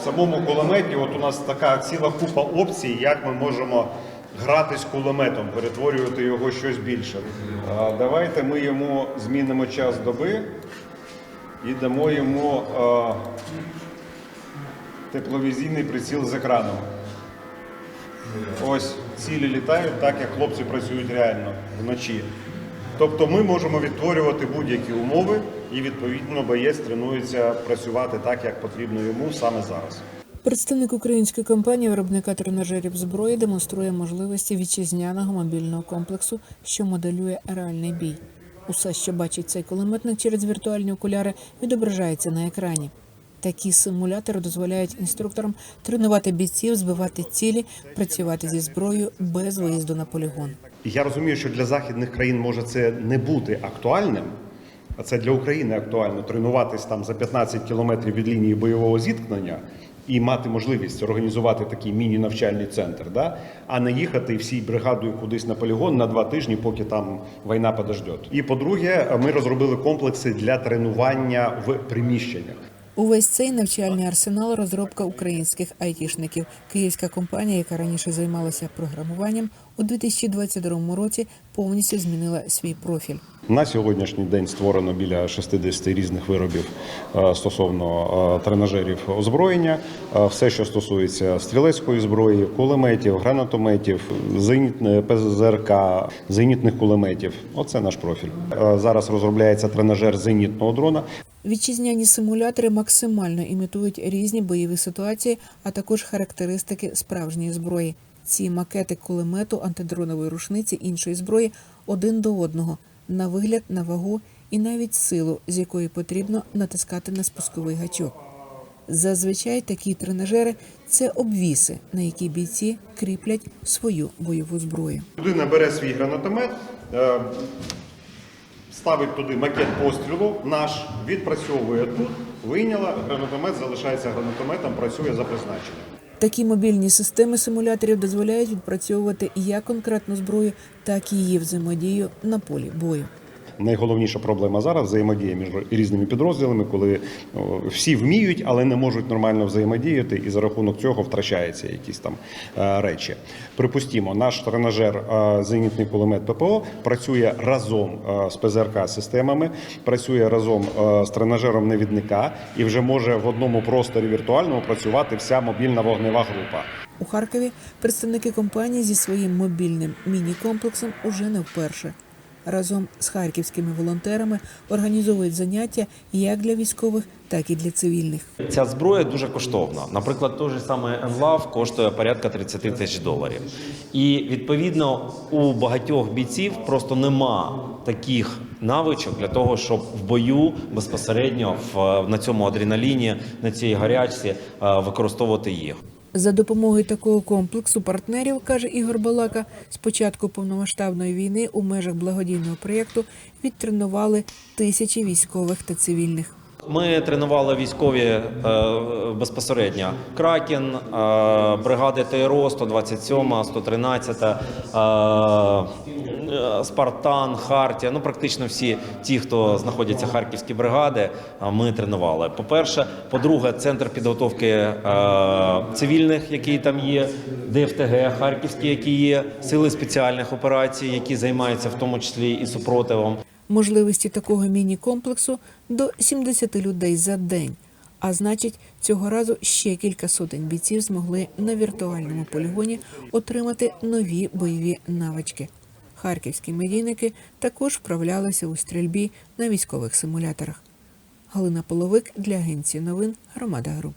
В самому кулеметі от у нас така ціла купа опцій, як ми можемо гратись кулеметом, перетворювати його щось більше. А, Давайте ми йому змінимо час доби і дамо йому а, тепловізійний приціл з екраном. Ось цілі літають так, як хлопці працюють реально вночі. Тобто ми можемо відтворювати будь-які умови, і відповідно боєць тренується працювати так, як потрібно йому саме зараз. Представник української компанії виробника тренажерів зброї демонструє можливості вітчизняного мобільного комплексу, що моделює реальний бій. Усе, що бачить цей кулеметник через віртуальні окуляри, відображається на екрані. Такі симулятори дозволяють інструкторам тренувати бійців, збивати цілі, працювати зі зброєю без виїзду на полігон. Я розумію, що для західних країн може це не бути актуальним, а це для України актуально тренуватись там за 15 кілометрів від лінії бойового зіткнення і мати можливість організувати такий міні-навчальний центр, да? а не їхати всій бригадою кудись на полігон на два тижні, поки там війна подождет. І по-друге, ми розробили комплекси для тренування в приміщеннях. Увесь цей навчальний арсенал розробка українських айтішників. Київська компанія, яка раніше займалася програмуванням, у 2022 році повністю змінила свій профіль. На сьогоднішній день створено біля 60 різних виробів е, стосовно е, тренажерів озброєння. Е, Все, що стосується стрілецької зброї, кулеметів, гранатометів, зенітне ПЗРК, зенітних кулеметів. Оце наш профіль. Зараз розробляється тренажер зенітного дрона. Вітчизняні симулятори максимально імітують різні бойові ситуації, а також характеристики справжньої зброї. Ці макети кулемету, антидронової рушниці іншої зброї один до одного на вигляд, на вагу і навіть силу, з якої потрібно натискати на спусковий гачок. Зазвичай такі тренажери це обвіси, на які бійці кріплять свою бойову зброю. Людина бере свій гранатомет, е, ставить туди макет пострілу, наш відпрацьовує тут, вийняла, гранатомет залишається гранатометом, працює за призначенням. Такі мобільні системи симуляторів дозволяють відпрацьовувати як конкретну зброю, так і її взаємодію на полі бою. Найголовніша проблема зараз взаємодія між різними підрозділами, коли всі вміють, але не можуть нормально взаємодіяти, і за рахунок цього втрачаються якісь там е, речі. Припустімо, наш тренажер е, зенітний кулемет ППО працює разом е, з ПЗРК системами, працює разом з тренажером навідника і вже може в одному просторі віртуальному працювати вся мобільна вогнева група. У Харкові представники компанії зі своїм мобільним міні-комплексом уже не вперше. Разом з харківськими волонтерами організовують заняття як для військових, так і для цивільних. Ця зброя дуже коштовна. Наприклад, той же самий Енлав коштує порядка 30 тисяч доларів. І відповідно у багатьох бійців просто нема таких навичок для того, щоб в бою безпосередньо в, на цьому адреналіні, на цій гарячці е, використовувати їх. За допомогою такого комплексу партнерів, каже Ігор Балака, з початку повномасштабної війни у межах благодійного проєкту відтренували тисячі військових та цивільних. Ми тренували військові е, безпосередньо Кракен, е, бригади ТРО 127, 113, е, е, Спартан, Хартія. Ну практично всі ті, хто знаходяться харківські бригади, е, ми тренували. По-перше, по-друге, центр підготовки цивільних, який там є, ДФТГ Харківський, які є, сили спеціальних операцій, які займаються в тому числі і супротивом. Можливості такого міні-комплексу до 70 людей за день. А значить, цього разу ще кілька сотень бійців змогли на віртуальному полігоні отримати нові бойові навички. Харківські медійники також вправлялися у стрільбі на військових симуляторах. Галина Половик для агенції новин Громада Груп.